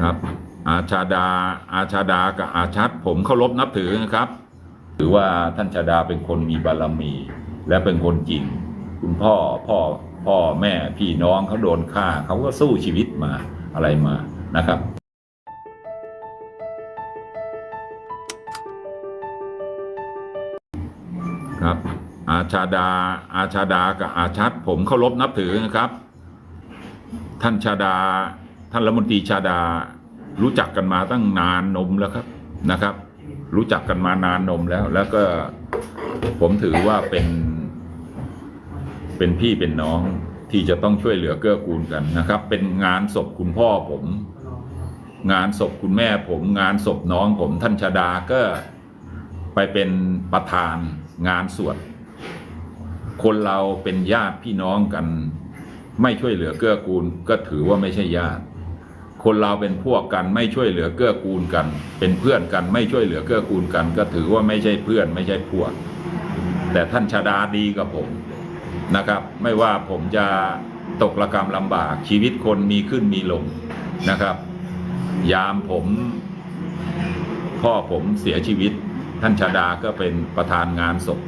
ครับ อาชาดาอาชาดากับอาชัดผมเคารพนับถือนะครับ ถือว่าท่านชาดาเป็นคนมีบารมี และเป็นคนจริง คุณพ่อพ่อพ่อแม่พี่น้องเขาโดนฆ่าเขาก็สู้ชีวิตมาอะไรมานะครับครับอาชาดาอาชาดากับอาชัดผมเคารพนับถือนะครับ ท่านชาดา ท่านรัฐมนตรีชาดารู้จักกันมาตั้งนานนมแล้วครับนะครับ รู้จักกันมานานนมแล้ว แล้วก็ผมถือว่าเป็น เป็นพี่เป็นน้องที่จะต้องช่วยเหลือเกื้อกูลกันนะครับ เป็นงานศพคุณพ่อผม งานศพคุณแม่ผม งานศพน้องผมท่านชาดาก็ไปเป็นประธานงานสวดคนเราเป็นญาติพี่น้องกัน ไม่ช่วยเหลือเกื้อกูลก็ถือว่าไม่ใช่ญาติ คนเราเป็นพวกกันไม่ช่วยเหลือเกื้อกูลกัน เป็นเพื่อนกันไม่ช่วยเหลือเกื้อกูลกัน ก็ถือว่าไม่ใช่เพื่อนไม่ใช่พวก แต่ท่านชาดาดีกับผมนะครับ ไม่ว่าผมจะตกระกรรมลำบากชีวิตคนมีขึ้นมีลงนะครับ ยามผม พ่อผมเสียชีวิต ท่านชาดาก็เป็นประธานงานศพ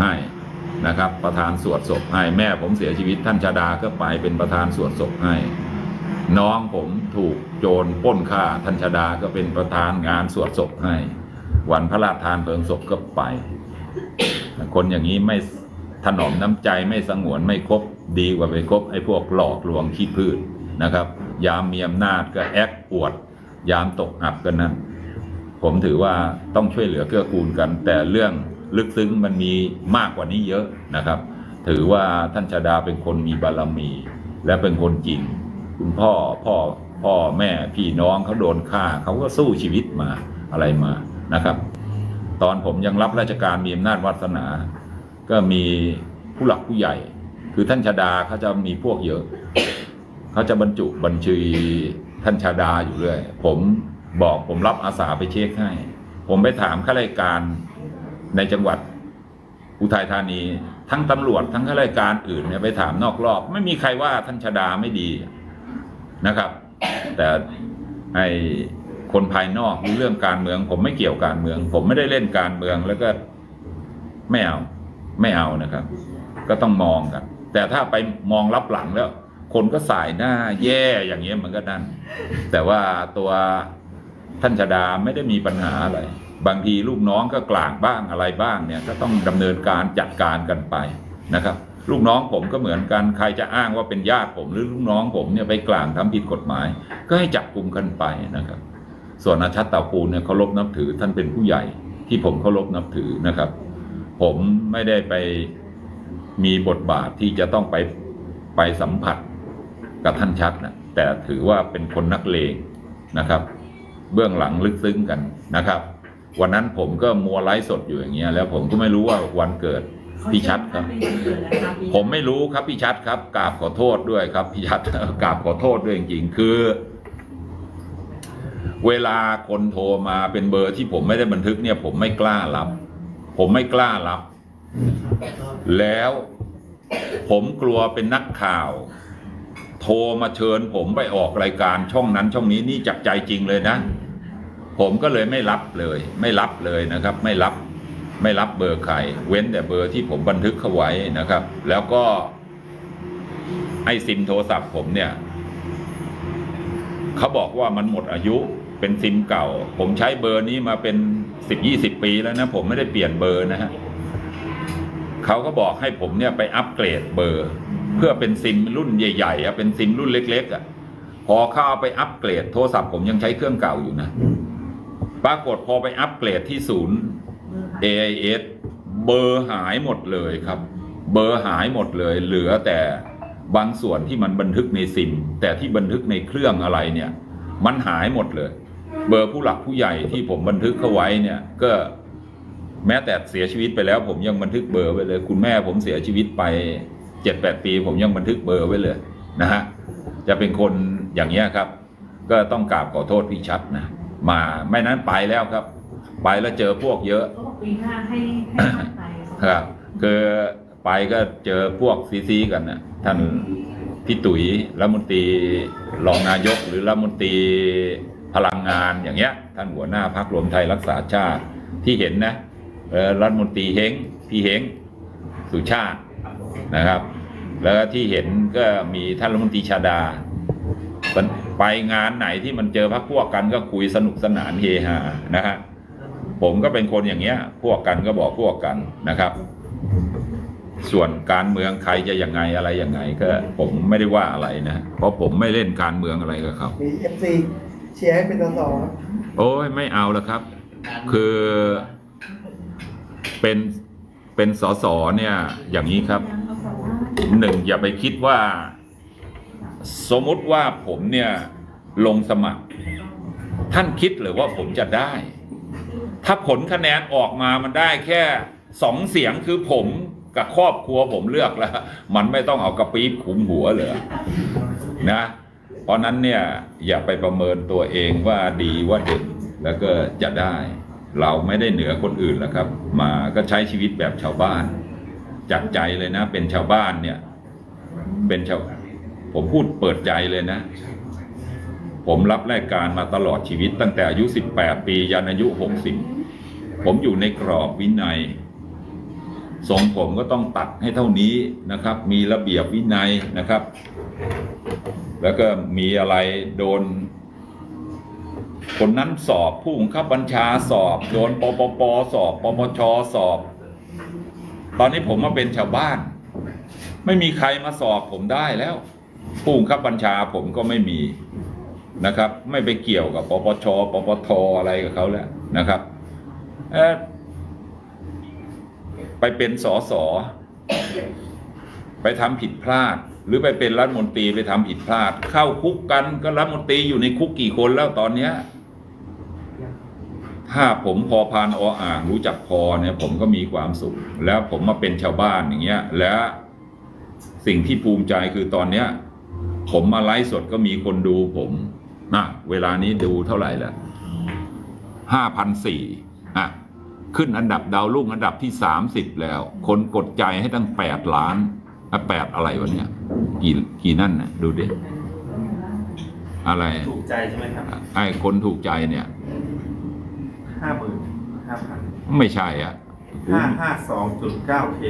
ให้นะครับ ประธานสวดศพให้แม่ผมเสียชีวิตท่านชาดาก็ไปเป็นประธานสวดศพให้ น้องผมถูกโจรป้นฆ่าท่านชดาก็เป็นประธานงานสวดศพให้ วันพระราชทานเพลิงศพก็ไป คนอย่างนี้ไม่ถนอมน้ำใจไม่สงวนไม่ครบดีกว่าไปคบไอ้พวกหลอกลวงขี้พืชนะครับ ยามมีอำนาจก็แอคอวด ยามตกอับกันนั้นผมถือว่าต้องช่วยเหลือเกื้อกูลกัน แต่เรื่องลึกซึ้งมันมีมากกว่านี้เยอะนะครับ ถือว่าท่านชาดาเป็นคนมีบารมี และเป็นคนจริง คุณพ่อพ่อพ่อแม่พี่น้องเขาโดนฆ่าเขาก็สู้ชีวิตมาอะไรมานะครับ ตอนผมยังรับราชการมีอำนาจวาสนา ก็มีผู้หลักผู้ใหญ่ คือท่านชาดาเขาจะมีพวกเยอะเขาจะบรรจุบัญชีท่านชาดาอยู่เรื่อยผมบอกผมรับอาสาไปเช็คให้ ผมไปถามข้าราชการในจังหวัดอุทัยธานี ทั้งตำรวจทั้งข้าราชการอื่นเนี่ยไปถามนอกรอบ ไม่มีใครว่าท่านชาดาไม่ดี นะครับ แต่ไอคนภายนอกเรื่องการเมือง ผมไม่เกี่ยวการเมือง ผมไม่ได้เล่นการเมืองแล้วก็ไม่เอาไม่เอานะครับ ก็ต้องมองกัน แต่ถ้าไปมองรับหลังแล้ว คนก็สายหน้าแย่อย่างเงี้ยมันก็นั่น แต่ว่าตัวท่านชดาไม่ได้มีปัญหาอะไร บางทีลูกน้องก็กลางบ้างอะไรบ้างเนี่ย ก็ต้องดำเนินการจัดการกันไปนะครับ ลูกน้องผมก็เหมือนกันใครจะอ้างว่าเป็นญาติผมหรือลูกน้องผมเนี่ยไปกลางทำผิดกฎหมาย ก็ให้จับกลุ่มกันไปนะครับ ส่วนอาชัตตาปูเนี่ยเคารพนับถือท่านเป็นผู้ใหญ่ที่ผมเคารพนับถือนะครับ ผมไม่ได้ไปมีบทบาทที่จะต้องไปไปสัมผัสกับท่านชัดนะแต่ถือว่าเป็นคนนักเลงนะครับ เบื้องหลังลึกซึ้งกันนะครับ วันนั้นผมก็มัวไลฟ์สดอยู่อย่างเงี้ยแล้วผมก็ไม่รู้ว่าวันเกิด พี่ชัดครับ ผมไม่รู้ครับพี่ชัดครับกราบขอโทษด้วยครับพี่ชัดกราบขอโทษด้วยจริงๆคือ เวลาคนโทรมาเป็นเบอร์ที่ผมไม่ได้บันทึกเนี่ย ผมไม่กล้ารับ ผมไม่กล้ารับ แล้วผมกลัวเป็นนักข่าว โทรมาเชิญ ผมไปออกรายการช่องนั้นช่องนี้นี่จากใจจริงเลยนะ ผมก็เลยไม่รับเลย ไม่รับเลยนะครับ ไม่รับ ไม่รับเบอร์ใคร เว้นแต่เบอร์ที่ผมบันทึกเขาไว้นะครับ แล้วก็ไอซิมโทรศัพท์ผมเนี่ยเขาบอกว่ามันหมดอายุเป็นซิมเก่า ผมใช้เบอร์นี้มาเป็นสิบยี่สิบปีแล้วนะ ผมไม่ได้เปลี่ยนเบอร์นะฮะเขาก็บอกให้ผมเนี่ยไปอัปเกรดเบอร์ เพื่อเป็นซิมรุ่นใหญ่ๆอะเป็นซิมรุ่นเล็ก ๆอะพอเข้าเอาไปอัปเกรดโทรศัพท์ผมยังใช้เครื่องเก่าอยู่นะ ปรากฏพอไปอัปเกรดที่ศูนย์ AIS เบอร์หายหมดเลยครับ เบอร์หายหมดเลย เหลือแต่บางส่วนที่มันบันทึกในซิมแต่ที่บันทึกในเครื่องอะไรเนี่ย มันหายหมดเลย เบอร์ผู้หลักผู้ใหญ่ที่ผมบันทึกเข้าไว้เนี่ยก็แม้แต่เสียชีวิตไปแล้ว ผมยังบันทึกเบอร์ไว้เลย คุณแม่ผมเสียชีวิตไปเจ็ดแปดปี ผมยังบันทึกเบอร์ไว้เลยนะฮะจะเป็นคนอย่างเงี้ยครับ ก็ต้องกราบขอโทษพี่ชัดนะมาไม่นั้นไปแล้วครับ ไปแล้วเจอพวกเยอะ ปีห้าให้ให้ท่านไปครับ คือไปก็เจอพวกซีซีกันนะท่านพี่ตุ๋ยรัฐมนตรีรองนายกหรือรัฐมนตรีพลังงานอย่างเงี้ย ท่านหัวหน้าพรรครวมไทยรักษาชาติที่เห็นนะรัฐมนตรีเฮงพี่เฮงสุชาตินะครับ แล้วก็ที่เห็นก็มีท่านรัฐมนตรีชาดา ไปงานไหนที่มันเจอพักพวกกันก็คุยสนุกสนานเฮฮานะฮะ ผมก็เป็นคนอย่างเงี้ย พวกกันก็บอกพวกกันนะครับ ส่วนการเมืองใครจะยังไงอะไรยังไง ก็ผมไม่ได้ว่าอะไรนะเพราะผมไม่เล่นการเมืองอะไรกับเขามีเอฟซีเชียร์ให้เป็นสสครับโอ้ยไม่เอาแล้วครับ คือเป็นเป็นสสเนี่ย อย่างนี้ครับหนึ่งอย่าไปคิดว่า สมมุติว่าผมเนี่ยลงสมัคร ท่านคิดหรือว่าผมจะได้ ถ้าผลคะแนนออกมามันได้แค่สองเสียงคือผมกับครอบครัวผมเลือกแล้ว มันไม่ต้องเอากระปี๊บขุมหัวเลยนะ เพราะนั้นเนี่ยอย่าไปประเมินตัวเองว่าดีว่าเด่นแล้วก็จะได้ เราไม่ได้เหนือคนอื่นแล้วครับ มาก็ใช้ชีวิตแบบชาวบ้านจากใจเลยนะ เป็นชาวบ้านเนี่ย เป็นชาวผมพูดเปิดใจเลยนะ ผมรับรายการมาตลอดชีวิตตั้งแต่อายุ 18 ปียันอายุ 60 ผมอยู่ในกรอบวินัยทรงผมก็ต้องตัดให้เท่านี้นะครับ มีระเบียบวินัยนะครับ แล้วก็มีอะไรโดน คนนั้นสอบผู้บังคับบัญชาสอบ โดนปปปสอบปปชสอบ ตอนนี้ผมมาเป็นชาวบ้าน ไม่มีใครมาสอบผมได้แล้ว ผู้บังคับบัญชาผมก็ไม่มี นะครับ ไม่ไปเกี่ยวกับปปชปปทอะไรกับเขาแล้วนะครับไปเป็นสอสอไปทำผิดพลาด หรือไปเป็นรัฐมนตรีไปทำผิดพลาด เข้าคุกกันก็รัฐมนตรีอยู่ในคุกกี่คนแล้วตอนเนี้ยถ้าผมพอพานออ่างรู้จักพอเนี่ย ผมก็มีความสุข แล้วผมมาเป็นชาวบ้านอย่างเงี้ย และสิ่งที่ภูมิใจคือตอนเนี้ย ผมมาไลฟ์สดก็มีคนดูผม นะเวลานี้ดูเท่าไหร่ละห้าพันสี่อะขึ้นอันดับดาวรุ่งอันดับที่สามสิบแล้ว คนกดใจให้ตั้งแปดล้านอะแปดอะไรวะเนี่ยกี่กี่นั่นน่ะดูดิอะไรถูกใจใช่ไหมครับไอ้คนถูกใจเนี่ยห้าหมื่นห้าพันไม่ใช่อะห้าห้าสองจุดเก้าเค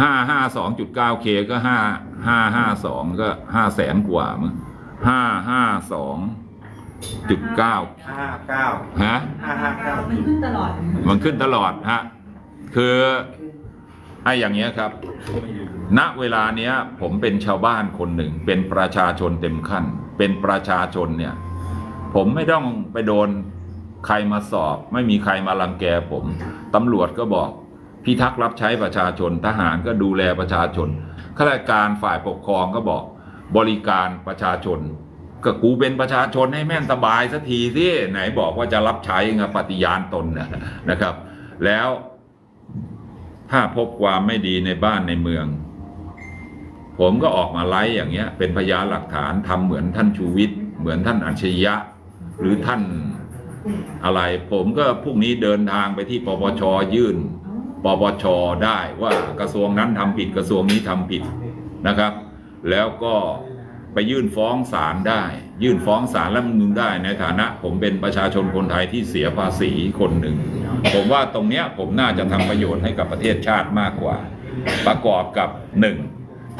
ห้าห้าสองจุดเก้าเคก็ห้าห้าห้าสองก็ห้าแสนกว่ามั้ง ห้าห้าสองจุดเก้าห้าเก้าฮะห้าห้าเก้ามันขึ้นตลอดมันขึ้นตลอดฮะคือไอ้อย่างเงี้ยครับไม่อยู่ณเวลาเนี้ย ผมเป็นชาวบ้านคนหนึ่ง เป็นประชาชนเต็มขั้น เป็นประชาชนเนี่ย ผมไม่ต้องไปโดนใครมาสอบ ไม่มีใครมาลังแกผม ตำรวจก็บอก พิทักษ์รับใช้ประชาชนทหารก็ดูแลประชาชนข้าราชการฝ่ายปกครองก็บอก บริการประชาชน ก็กูเป็นประชาชนให้แม่นสบายสักทีสิไหนบอกว่าจะรับใช้ไงปฏิญาณตนนะครับ แล้วถ้าพบความไม่ดีในบ้านในเมือง ผมก็ออกมาไลฟ์อย่างเงี้ย เป็นพยานหลักฐานทำเหมือนท่านชูวิทย์เหมือนท่านอัจฉริยะ หรือท่านอะไร ผมก็พรุ่งนี้เดินทางไปที่ปปชยื่นปปชได้ว่ากระทรวงนั้นทำผิดกระทรวงนี้ทำผิดนะครับ แล้วก็ไปยื่นฟ้องศาลได้ ยื่นฟ้องศาลรัฐธรรมนูญได้ในฐานะ ผมเป็นประชาชนคนไทยที่เสียภาษีคนหนึ่ง ผมว่าตรงเนี้ยผมน่าจะทำประโยชน์ให้กับประเทศชาติมากกว่า ประกอบกับหนึ่ง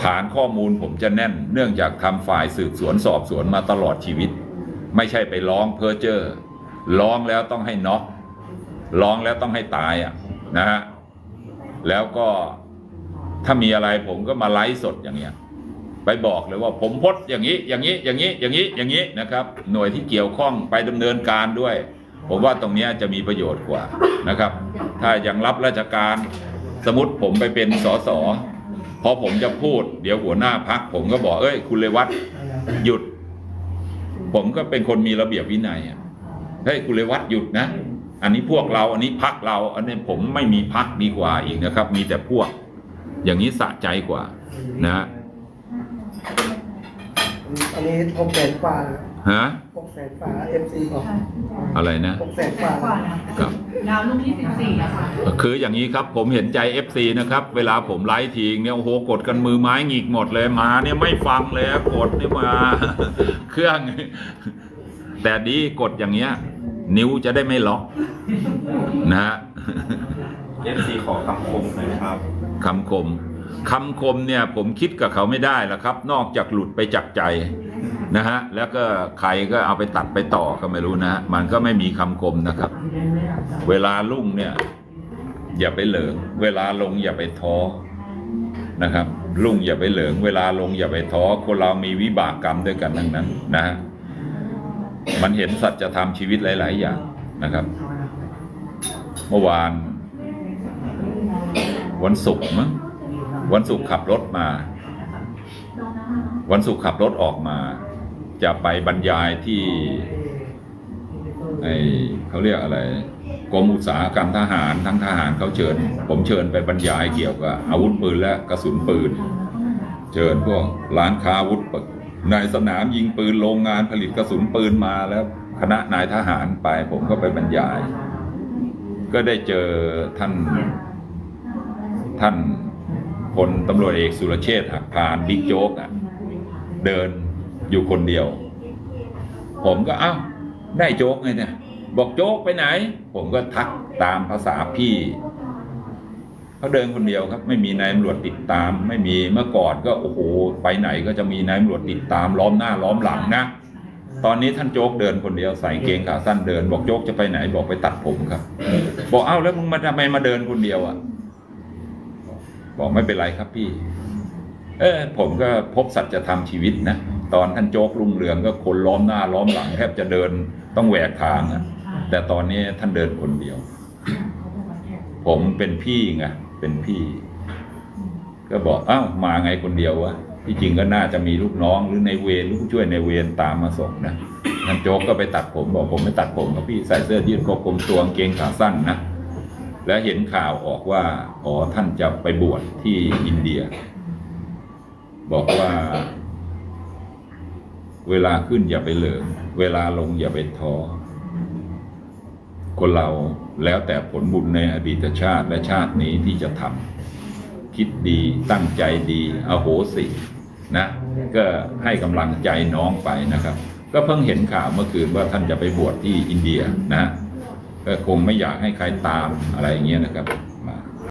ฐานข้อมูลผมจะแน่น เนื่องจากทำฝ่ายสืบสวนสอบสวนมาตลอดชีวิต ไม่ใช่ไปร้องเพ้อเจ้อร้องแล้วต้องให้น็อกร้องแล้วต้องให้ตายอะนะฮะแล้วก็ถ้ามีอะไรผมก็มาไลฟ์สดอย่างเงี้ย ไปบอกเลยว่าผมพดอย่างนี้อย่างนี้อย่างนี้อย่างนี้อย่างนี้นะครับ หน่วยที่เกี่ยวข้องไปดำเนินการด้วย ผมว่าตรงนี้จะมีประโยชน์กว่านะครับ ถ้ายังรับราชการสมมติผมไปเป็นสสพอผมจะพูด เดี๋ยวหัวหน้าพักผมก็บอกเอ้ย คุณเลวัตหยุด ผมก็เป็นคนมีระเบียบวินัยอะเฮ้ยคุณเลวัตหยุดนะ อันนี้พวกเราอันนี้พักเรา อันนี้ผมไม่มีพักดีกว่าอีกนะครับ มีแต่พวก อย่างนี้สะใจกว่านะ อันนี้หกแสนกว่าฮะหกแสนฝาเอ็มซีบอกอะไรนะหกแสนฝากว่านะครับดาวลูกที่สิบสี่อะค่ะคืออย่างนี้ครับผมเห็นใจ FC นะครับ เวลาผมไลฟ์ทีเนี่ยโอ้โหกดกันมือไม้หงิกหมดเลยมาเนี่ยไม่ฟังเลยกดนี่มา เครื่อง แต่ดีกดอย่างเงี้ย นิ้วจะได้ไม่ล็อก นะฮะเอฟซีขอคำคมหน่อยครับคำคม คำคมเนี่ยผมคิดกับเขาไม่ได้ละครับ นอกจากหลุดไปจากใจนะฮะแล้วก็ใครก็เอาไปตัดไปต่อก็ไม่รู้นะฮะมันก็ไม่มีคำคมนะครับ เวลาลุ่งเนี่ย อย่าไปเหลิง เวลาลงอย่าไปท้อนะครับ ลุ่งอย่าไปเหลิง เวลาลงอย่าไปท้อคนเรามีวิบากกรรมด้วยกันทั้งนั้น นะฮะมันเห็นสัจธรรมชีวิตหลาย ๆ อย่างนะครับ เมื่อวาน วันศุกร์มั้ง วันศุกร์ขับรถมา วันศุกร์ขับรถออกมา จะไปบรรยายที่ไอเขาเรียกอะไรกรมอุตสาหกรรมทหารทั้งทหารเขาเชิญ ผมเชิญไปบรรยายเกี่ยวกับอาวุธปืนและกระสุนปืน เชิญพวกร้านค้าอาวุธปืนนสนามยิงปืนโรงงานผลิตกระสุนปืนมาแล้วคณะนายทหารไป ผมก็ไปบรรยาย ก็ได้เจอท่านท่าน พลตำรวจเอกสุรเชษฐ์หักพานบิ๊กโจ๊กอะเดินอยู่คนเดียว ผมก็เอ้าได้โจ๊กไงเนี่ยบอกโจ๊กไปไหน ผมก็ทักตามภาษาพี่เขาเดินคนเดียวครับ ไม่มีนายตำรวจติดตาม ไม่มีเมื่อก่อนก็โอ้โหไปไหนก็จะมีนายตำรวจติดตามล้อมหน้าล้อมหลังนะตอนนี้ท่านโจ๊กเดินคนเดียวใส่เกงขาสั้นเดิน บอกโจ๊กจะไปไหนบอกไปตัดผมครับ บอกเอ้าแล้วมึงมาทำไมมาเดินคนเดียวอะ บอกไม่เป็นไรครับพี่ เออผมก็พบสัจธรรมชีวิตนะ ตอนท่านโจ๊กรุ่งเรืองก็คนล้อมหน้าล้อมหลังแทบจะเดินต้องแหวกทางอะแต่ตอนนี้ท่านเดินคนเดียว ผมเป็นพี่ไงเป็นพี่ ก็บอกอ้าวมาไงคนเดียววะที่จริงก็น่าจะมีลูกน้องหรือในเวรหรือผู้ช่วยในเวรตามมาส่งนะท่านโจ๊กก็ไปตัดผมบอกผมไม่ตัดผมครับพี่ใส่เสื้อยืดคอกลมตัวกางเกงขาสั้นนะ แล้วเห็นข่าวออกว่าอ๋อท่านจะไปบวชที่อินเดีย บอกว่า เวลาขึ้นอย่าไปเหลิงเวลาลงอย่าไปท้อคนเราแล้วแต่ผลบุญในอดีตชาติและชาตินี้ที่จะทำคิดดีตั้งใจดีอโหสินะ ก็ให้กำลังใจน้องไปนะครับ ก็เพิ่งเห็นข่าวเมื่อคืนว่าท่านจะไปบวชที่อินเดียนะ ก็คงไม่อยากให้ใครตามอะไรอย่างเงี้ยนะครับ